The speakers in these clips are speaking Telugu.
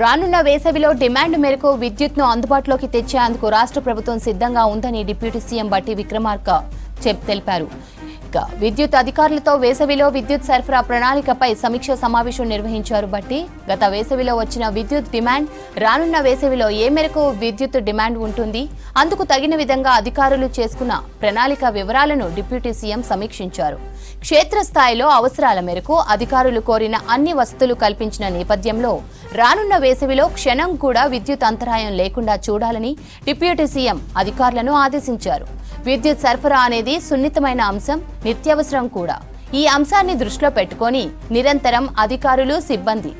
రానున్న వేసవిలో డిమాండ్ మేరకు విద్యుత్ను అందుబాటులోకి తెచ్చేందుకు రాష్ట్ర ప్రభుత్వం సిద్ధంగా ఉందని డిప్యూటీ సీఎం బట్టి విక్రమార్క చెప్ తెలిపారు. విద్యుత్ అధికారులతో వేసవిలో విద్యుత్ సరఫరా ప్రణాళికపై సమీక్ష సమావేశం నిర్వహించారు బట్టి గత వేసవిలో వచ్చిన విద్యుత్ డిమాండ్ రానున్న వేసవిలో ఏ మేరకు విద్యుత్ డిమాండ్ ఉంటుంది అందుకు తగిన విధంగా అధికారులు చేసుకున్న ప్రణాళిక వివరాలను డిప్యూటీ సీఎం సమీక్షించారు. క్షేత్రస్థాయిలో అవసరాల మేరకు అధికారులు కోరిన అన్ని వసతులు కల్పించిన నేపథ్యంలో రానున్న వేసవిలో క్షణం కూడా విద్యుత్ అంతరాయం లేకుండా చూడాలని డిప్యూటీ సీఎం అధికారులను ఆదేశించారు. విద్యుత్ సరఫరా అనేది సున్నితమైన అంశం నిత్యావసరం కూడా. ఈ అంశాన్ని దృష్టిలో పెట్టుకొని నిరంతరం అధికారులు సిబ్బంది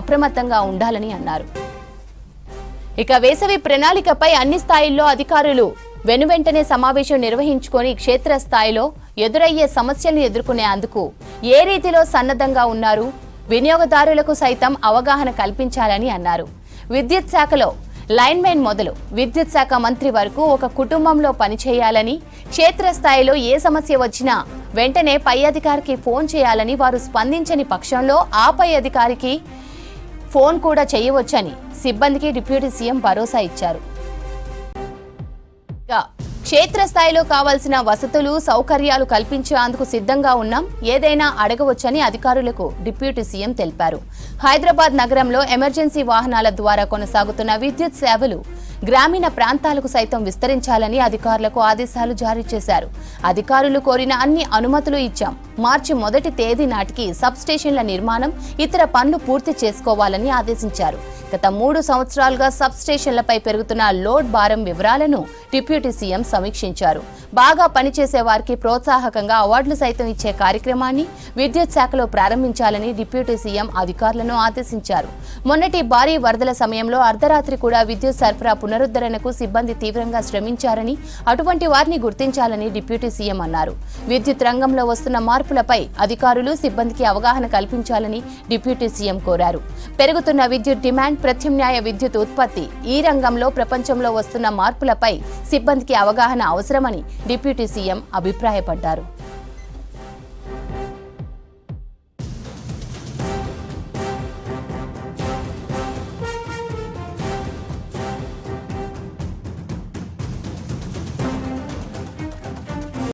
అప్రమత్తంగా ఉండాలని అన్నారు. ఇక వేసవి ప్రణాళికపై అన్ని స్థాయిల్లో అధికారులు వెనువెంటనే సమావేశం నిర్వహించుకొని క్షేత్రస్థాయిలో ఎదురయ్యే సమస్యలను ఎదుర్కొనేందుకు ఏ రీతిలో సన్నద్ధంగా ఉన్నారు వినియోగదారులకు సైతం అవగాహన కల్పించాలని అన్నారు. విద్యుత్ శాఖలో లైన్మెన్ మొదలు విద్యుత్ శాఖ మంత్రి వరకు ఒక కుటుంబంలో పనిచేయాలని క్షేత్రస్థాయిలో ఏ సమస్య వచ్చినా వెంటనే పై అధికారికి ఫోన్ చేయాలని వారు స్పందించని పక్షంలో ఆ పై అధికారికి ఫోన్ కూడా చేయవచ్చని సిబ్బందికి డిప్యూటీ సీఎం భరోసా ఇచ్చారు. క్షేత్రస్థాయిలో కావాల్సిన వసతులు సౌకర్యాలు కల్పించేందుకు సిద్ధంగా ఉన్నాం. ఏదైనా అడగవచ్చని అధికారులకు డిప్యూటీ సీఎం తెలిపారు. హైదరాబాద్ నగరంలో ఎమర్జెన్సీ వాహనాల ద్వారా కొనసాగుతున్న విద్యుత్ సేవలు గ్రామీణ ప్రాంతాలకు సైతం విస్తరించాలని అధికారులకు ఆదేశాలు జారీ చేశారు. అధికారులు కోరిన అన్ని అనుమతులు ఇచ్చాం. మార్చి మొదటి తేదీ నాటికి సబ్ స్టేషన్ల నిర్మాణం ఇతర పనులు పూర్తి చేసుకోవాలని ఆదేశించారు. గత మూడు సంవత్సరాలుగా సబ్ స్టేషన్లపై పెరుగుతున్న లోడ్ భారం వివరాలను డిప్యూటీ సీఎం సమీక్షించారు. బాగా పనిచేసే వారికి ప్రోత్సాహకంగా అవార్డులు సైతం ఇచ్చే కార్యక్రమాన్ని విద్యుత్ శాఖలో ప్రారంభించాలని డిప్యూటీ సీఎం అధికారులను ఆదేశించారు. మొన్నటి భారీ వరదల సమయంలో అర్ధరాత్రి కూడా విద్యుత్ సరఫరా పునరుద్ధరణకు సిబ్బంది తీవ్రంగా శ్రమించారని అటువంటి వారిని గుర్తించాలని డిప్యూటీ సీఎం అన్నారు. విద్యుత్ రంగంలో వస్తున్న మార్పులపై అధికారులు సిబ్బందికి అవగాహన కల్పించాలని డిప్యూటీ సీఎం కోరారు. పెరుగుతున్న విద్యుత్ డిమాండ్ ప్రత్యామ్నాయ విద్యుత్ ఉత్పత్తి ఈ రంగంలో ప్రపంచంలో వస్తున్న మార్పులపై సిబ్బందికి అవగాహన అవసరమని డిప్యూటీ సీఎం అభిప్రాయపడ్డారు.